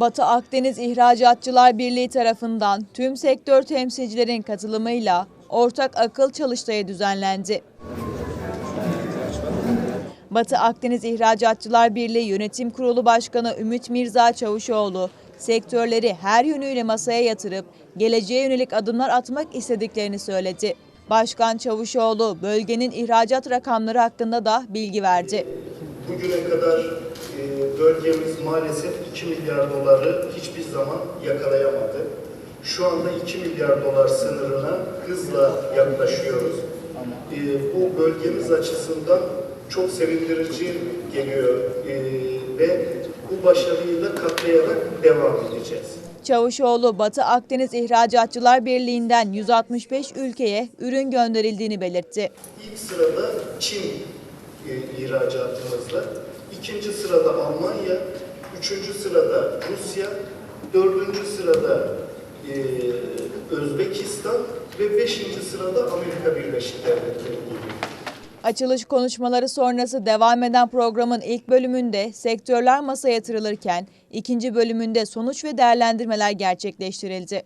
Batı Akdeniz İhracatçılar Birliği tarafından tüm sektör temsilcilerin katılımıyla ortak akıl çalıştayı düzenlendi. Batı Akdeniz İhracatçılar Birliği Yönetim Kurulu Başkanı Ümit Mirza Çavuşoğlu, sektörleri her yönüyle masaya yatırıp geleceğe yönelik adımlar atmak istediklerini söyledi. Başkan Çavuşoğlu bölgenin ihracat rakamları hakkında da bilgi verdi. Bugüne kadar e, bölgemiz maalesef 2 milyar doları hiçbir zaman yakalayamadı. Şu anda 2 milyar dolar sınırına hızla yaklaşıyoruz. E, bu bölgemiz açısından çok sevindirici geliyor e, ve bu başarıyı da katlayarak devam edeceğiz. Çavuşoğlu, Batı Akdeniz İhracatçılar Birliği'nden 165 ülkeye ürün gönderildiğini belirtti. İlk sırada Çin e, ihracatımızda, ikinci sırada Almanya, üçüncü sırada Rusya, dördüncü sırada e, Özbekistan ve beşinci sırada Amerika Birleşik Devletleri geliyor. Açılış konuşmaları sonrası devam eden programın ilk bölümünde sektörler masaya yatırılırken ikinci bölümünde sonuç ve değerlendirmeler gerçekleştirildi.